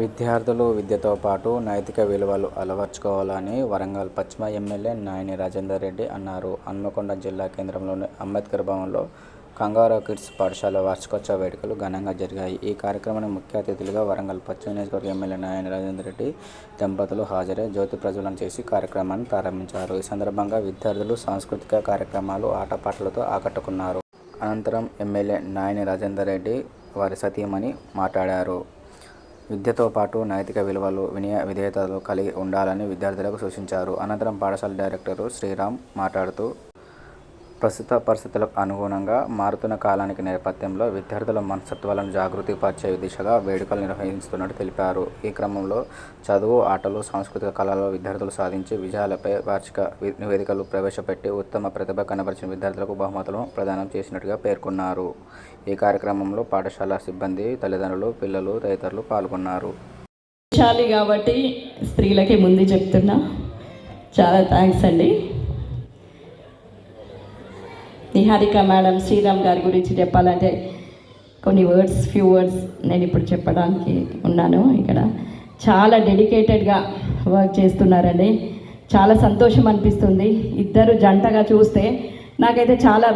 విద్యార్థులు విద్యతో పాటు నైతిక విలువలు అలవర్చుకోవాలని వరంగల్ పశ్చిమ ఎమ్మెల్యే నాయని రాజేందర్ రెడ్డి అన్నారు. హన్మకొండ జిల్లా కేంద్రంలోని అంబేద్కర్ భవన్లో కంగారో కిడ్స్ పాఠశాల వార్షికోత్సవ వేడుకలు ఘనంగా జరిగాయి. ఈ కార్యక్రమానికి ముఖ్య అతిథులుగా వరంగల్ పశ్చిమ నియోజకవర్గ ఎమ్మెల్యే నాయని రాజేందర్ రెడ్డి దంపతులు హాజరై జ్యోతి ప్రజ్వలన చేసి కార్యక్రమాన్ని ప్రారంభించారు. ఈ సందర్భంగా విద్యార్థులు సాంస్కృతిక కార్యక్రమాలు ఆటపాటలతో ఆకట్టుకున్నారు. అనంతరం ఎమ్మెల్యే నాయని రాజేందర్ రెడ్డి వారి సతీమణి మాట్లాడారు. విద్యతో పాటు నైతిక విలువలు వినయ విధేయతలు కలిగి ఉండాలని విద్యార్థులకు సూచించారు. అనంతరం పాఠశాల డైరెక్టరు శ్రీరామ్ మాట్లాడుతూ ప్రస్తుత పరిస్థితులకు అనుగుణంగా మారుతున్న కాలానికి నేపథ్యంలో విద్యార్థుల మనస్తత్వాలను జాగృతి పరిచే దిశగా వేడుకలు నిర్వహిస్తున్నట్టు తెలిపారు. ఈ క్రమంలో చదువు ఆటలు సాంస్కృతిక కళలో విద్యార్థులు సాధించి విజయాలపై వార్షిక నివేదికలు ప్రవేశపెట్టి ఉత్తమ ప్రతిభ కనబరిచిన విద్యార్థులకు బహుమతులను ప్రదానం చేసినట్టుగా పేర్కొన్నారు. ఈ కార్యక్రమంలో పాఠశాల సిబ్బంది తల్లిదండ్రులు పిల్లలు తదితరులు పాల్గొన్నారు. కాబట్టి స్త్రీలకి ముందు చెప్తున్నా. చాలా థ్యాంక్స్ అండి. నిహారిక మేడం శ్రీరామ్ గారి గురించి చెప్పాలంటే కొన్ని వర్డ్స్ ఫ్యూ వర్డ్స్ నేను ఇప్పుడు చెప్పడానికి ఉన్నాను ఇక్కడ. చాలా డెడికేటెడ్గా వర్క్ చేస్తున్నారండి. చాలా సంతోషం అనిపిస్తుంది. ఇద్దరు జంటగా చూస్తే నాకైతే చాలా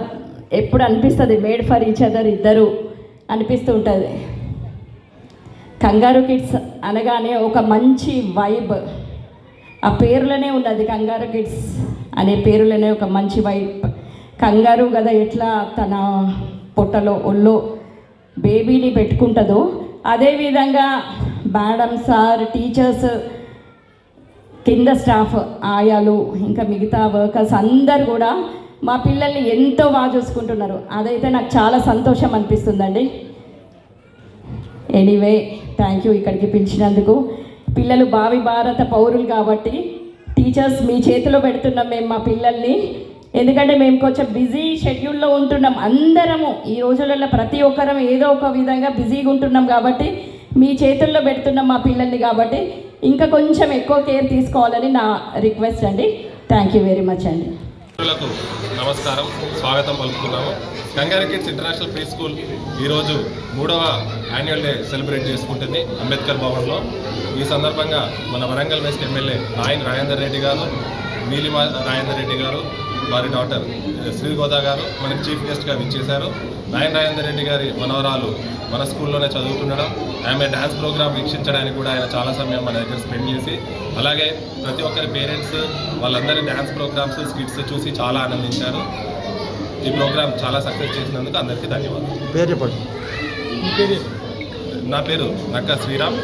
ఎప్పుడు అనిపిస్తుంది మేడ్ ఫర్ ఈచ్ అదర్ ఇద్దరు అనిపిస్తూ ఉంటుంది కంగారు కిడ్స్ అనగానే ఒక మంచి వైబ్ ఆ పేరులోనే ఉన్నది కంగారు కిడ్స్ అనే పేరులోనే ఒక మంచి వైబ్ కంగారు కదా ఎట్లా తన పొట్టలో ఒళ్ళో బేబీని పెట్టుకుంటుందో? అదేవిధంగా మేడం సార్ టీచర్స్ కింద స్టాఫ్ ఆయాలు ఇంకా మిగతా వర్కర్స్ అందరు కూడా మా పిల్లల్ని ఎంతో బాగా చూసుకుంటున్నారు. అదైతే నాకు చాలా సంతోషం అనిపిస్తుందండి. ఎనీవే థ్యాంక్ యూ ఇక్కడికి పిలిచినందుకు. పిల్లలు భావి భారత పౌరులు కాబట్టి టీచర్స్ మీ చేతిలో పెడుతున్నాం మేము మా పిల్లల్ని. ఎందుకంటే మేము కొంచెం బిజీ షెడ్యూల్లో ఉంటున్నాం. అందరము ఈ రోజులలో ప్రతి ఒక్కరం ఏదో ఒక విధంగా బిజీగా ఉంటున్నాం కాబట్టి మీ చేతుల్లో పెడుతున్నాం మా పిల్లల్ని కాబట్టి ఇంకా కొంచెం ఎక్కువ కేర్ తీసుకోవాలని నా రిక్వెస్ట్ అండి. థ్యాంక్ యూ వెరీ మచ్ అండి. నమస్కారం. స్వాగతం పలుకుతున్నాము. Gangari kids international pre school ఈరోజు మూడవ యాన్యువల్ డే సెలబ్రేట్ చేసుకుంటుంది అంబేద్కర్ భవన్లో. ఈ సందర్భంగా మన వరంగల్ వెస్ట్ ఎమ్మెల్యే ఆయన రాజేందర్ రెడ్డి గారు నీలిమ రాజేందర్ రెడ్డి గారు వారి డాక్టర్ శ్రీగోదా గారు మనకి చీఫ్ గెస్ట్గా విచ్చేశారు. నాయన్ రాజేందర్ రెడ్డి గారి మనవరాలు మన స్కూల్లోనే చదువుతుండడం ఆమె డ్యాన్స్ ప్రోగ్రామ్ వీక్షించడానికి కూడా ఆయన చాలా సమయం మన దగ్గర స్పెండ్ చేసి అలాగే ప్రతి ఒక్కరి పేరెంట్స్ వాళ్ళందరి డ్యాన్స్ ప్రోగ్రామ్స్ స్కిట్స్ చూసి చాలా ఆనందించారు. ఈ ప్రోగ్రామ్ చాలా సక్సెస్ చేసినందుకు అందరికీ ధన్యవాదాలు. పేరు చెప్పండి. నా పేరు నక్క శ్రీరామ్.